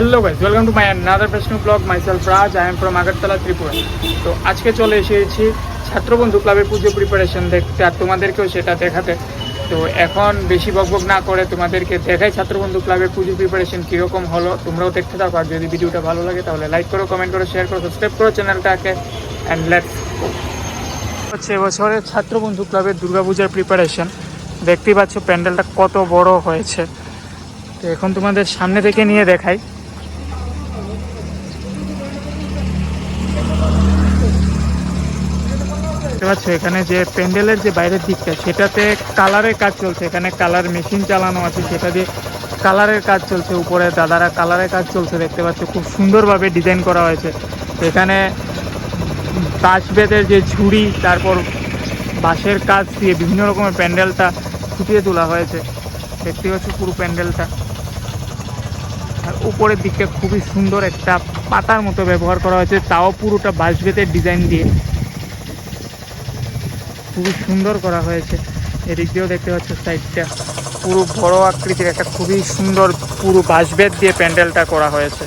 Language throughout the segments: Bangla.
Hello guys welcome to my another fashion blog myself Raj I am from Agartala Tripura তো আজকে চলে এসেছি ছাত্রবন্ধু ক্লাবের পুজো প্রিপারেশন দেখতে, আর তোমাদেরকেও সেটা দেখাতে। তো এখন বেশি বকবক না করে তোমাদেরকে দেখাই ছাত্রবন্ধু ক্লাবের পুজো প্রিপারেশন কীরকম হলো। তোমরাও দেখতে থাকো, আর যদি ভিডিওটা ভালো লাগে তাহলে লাইক করো কমেন্ট করো শেয়ার করো সাবস্ক্রাইব করো চ্যানেলটাকে অ্যান্ড লেটস হচ্ছে এবছরের ছাত্রবন্ধু ক্লাবের দুর্গাপূজার প্রিপারেশন দেখতেই পাচ্ছ, প্যান্ডেলটা কত বড় হয়েছে। তো এখন তোমাদের সামনে থেকে নিয়ে দেখাই। পাচ্ছ এখানে যে প্যান্ডেলের যে বাইরের দিকটা, সেটাতে কালারের কাজ চলছে। এখানে কালার মেশিন চালানো আছে, সেটা দিয়ে কালারের কাজ চলছে। উপরে দাদারা কালারের কাজ চলছে, দেখতে পাচ্ছ, খুব সুন্দরভাবে ডিজাইন করা হয়েছে। এখানে বাঁশ বেতের যে ঝুড়ি, তারপর বাঁশের কাজ দিয়ে বিভিন্ন রকমের প্যান্ডেলটা ফুটিয়ে তোলা হয়েছে। দেখতে পাচ্ছ পুরো প্যান্ডেলটা। আর উপরের দিকটা খুবই সুন্দর, একটা পাতার মতো ব্যবহার করা হয়েছে, তাও পুরোটা বাঁশ বেতের ডিজাইন দিয়ে। খুবই সুন্দর করা হয়েছে। এদিক দিয়েও দেখতে পাচ্ছ সাইডটা পুরো বড় আকৃতির একটা খুবই সুন্দর পুরো বাঁশবেত দিয়ে প্যান্ডেলটা করা হয়েছে।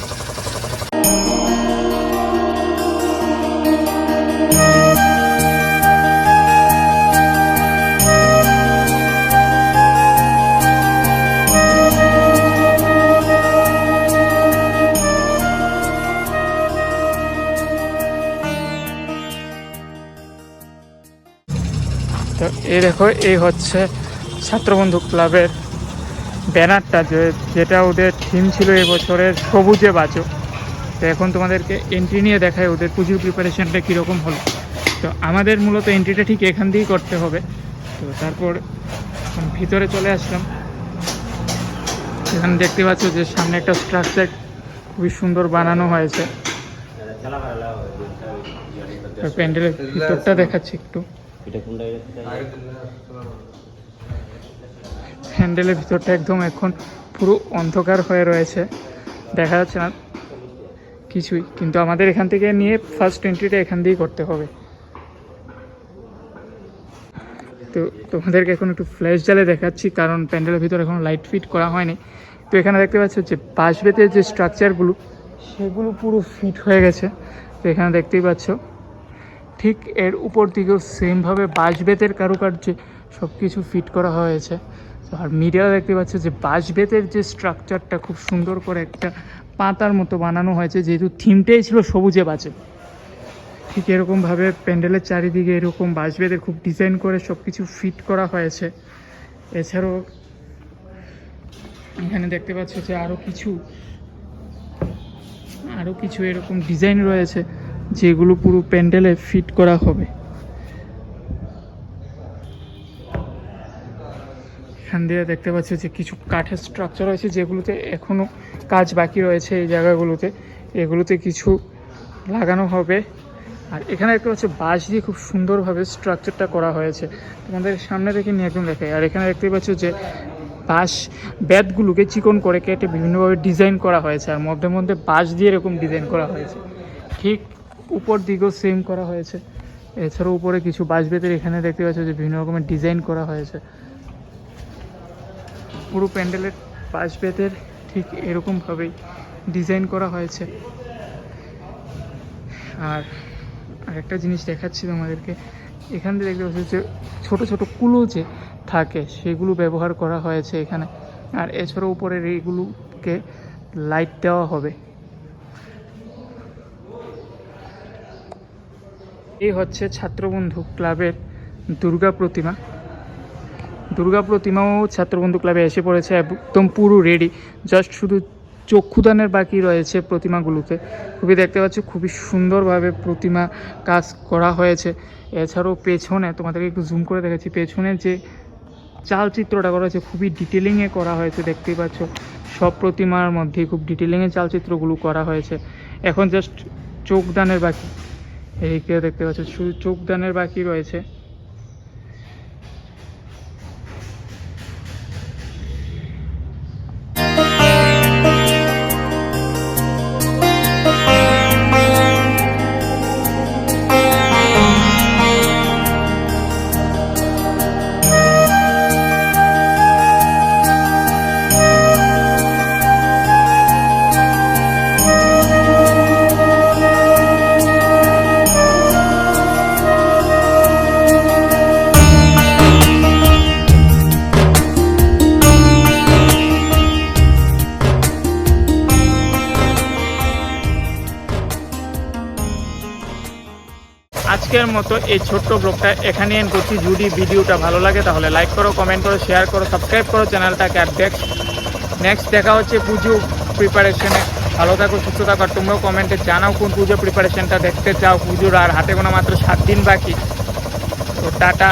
এই দেখো, এই হচ্ছে ছাত্রবন্ধু ক্লাবের ব্যানারটা যে, যেটা ওদের থিম ছিল এবছরের সবুজে বাঁচো তো এখন তোমাদেরকে এন্ট্রি নিয়ে দেখায় ওদের পুজোর প্রিপারেশনটা কীরকম হলো। তো আমাদের মূলত এন্ট্রিটা ঠিক এখান দিয়েই করতে হবে। তো তারপর ভিতরে চলে আসলাম। এখানে দেখতে পাচ্ছ যে সামনে একটা স্ট্রাকচার খুবই সুন্দর বানানো হয়েছে। প্যান্ডেলের ভিতরটা দেখাচ্ছি একটু। হ্যান্ডেলের ভিতরটা একদম এখন পুরো অন্ধকার হয়ে রয়েছে। দেখা যাচ্ছে না কিছুই, কিন্তু আমাদের এখান থেকে নিয়ে ফার্স্ট এন্ট্রিটা এখান দিয়েই করতে হবে। তো তোমাদেরকে এখন একটু ফ্ল্যাশ জালে দেখাচ্ছি, কারণ প্যান্ডেলের ভিতরে এখন লাইট ফিট করা হয়নি। তো এখানে দেখতে পাচ্ছ যে বাঁশবেতের যে স্ট্রাকচারগুলো সেগুলো পুরো ফিট হয়ে গেছে। তো এখানে দেখতেই পাচ্ছ ঠিক এর উপর দিকেও সেমভাবে বাঁশ বেতের কারুকার্যে সব কিছু ফিট করা হয়েছে। আর মিডিয়া দেখতে পাচ্ছ যে বাঁশ বেতের যে স্ট্রাকচারটা খুব সুন্দর করে একটা পাতার মতো বানানো হয়েছে, যেহেতু থিমটাই ছিল সবুজে বাঁচে ঠিক এরকমভাবে প্যান্ডেলের চারিদিকে এরকম বাঁশ বাঁশবেতের খুব ডিজাইন করে সব কিছু ফিট করা হয়েছে। এছাড়াও এখানে দেখতে পাচ্ছ যে আরও কিছু আরও কিছু এরকম ডিজাইন রয়েছে। যেগুলো পুরো প্যান্ডেলে ফিট করা হবে। এখান দিয়ে দেখতে পাচ্ছি যে কিছু কাঠের স্ট্রাকচার রয়েছে যেগুলোতে এখনও কাজ বাকি রয়েছে এই জায়গাগুলোতে। এগুলোতে কিছু লাগানো হবে। আর এখানে দেখতে পাচ্ছি বাঁশ দিয়ে খুব সুন্দরভাবে স্ট্রাকচারটা করা হয়েছে। তোমাদের সামনে থেকে নিয়ে একদম দেখাই। আর এখানে দেখতে পাচ্ছ যে বাঁশ ব্যাটগুলোকে চিকন করে কেটে বিভিন্নভাবে ডিজাইন করা হয়েছে। আর মধ্যে মধ্যে বাঁশ দিয়ে এরকম ডিজাইন করা হয়েছে। ঠিক উপর দিকেও সেম করা হয়েছে। এছাড়াও উপরে কিছু বাঁশ বেতের এখানে দেখতে পাচ্ছ যে বিভিন্ন রকমের ডিজাইন করা হয়েছে। পুরো প্যান্ডেলের বাঁশ বেতের ঠিক এরকমভাবেই ডিজাইন করা হয়েছে। আর আরেকটা জিনিস দেখাচ্ছি তোমাদেরকে। এখান থেকে দেখতে পাচ্ছি যে ছোটো ছোটো কুলো যে থাকে, সেগুলো ব্যবহার করা হয়েছে এখানে। আর এছাড়াও উপরের এইগুলোকে লাইট দেওয়া হবে। এই হচ্ছে ছাত্রবন্ধু ক্লাবের দুর্গা প্রতিমা। দুর্গা প্রতিমাও ছাত্রবন্ধু ক্লাবে এসে পড়েছে, একদম পুরো রেডি জাস্ট শুধু চক্ষুদানের বাকি রয়েছে প্রতিমাগুলোতে। খুবই দেখতে পাচ্ছ, খুবই সুন্দরভাবে প্রতিমা কাজ করা হয়েছে। এছাড়াও পেছনে, তোমাদেরকে একটু জুম করে দেখাচ্ছি, পেছনে যে চালচিত্রটা করা হয়েছে, খুবই ডিটেলিংয়ে করা হয়েছে, দেখতেই পাচ্ছ। সব প্রতিমার মধ্যে খুব ডিটেলিংয়ে চালচিত্রগুলো করা হয়েছে। এখন জাস্ট চোখদানের বাকি। এইদিকে দেখতে পাচ্ছ শুধু চোখদানের বাকি রয়েছে। আজকের মতো এই ছোট্ট ব্লগটা এখানে এন করছি। যদি ভিডিওটা ভালো লাগে তাহলে লাইক করো কমেন্ট করো শেয়ার করো সাবস্ক্রাইব করো চ্যানেলটাকে আর নেক্সট নেক্সট দেখা হচ্ছে পুজো প্রিপারেশনে ভালো থাকো, সুস্থ থাকো, আর তোমরাও কমেন্টে জানাও কোন পুজো প্রিপারেশনটা দেখতে চাও। পুজোর আর হাতে কোনো মাত্র সাত দিন বাকি। তো টাটা।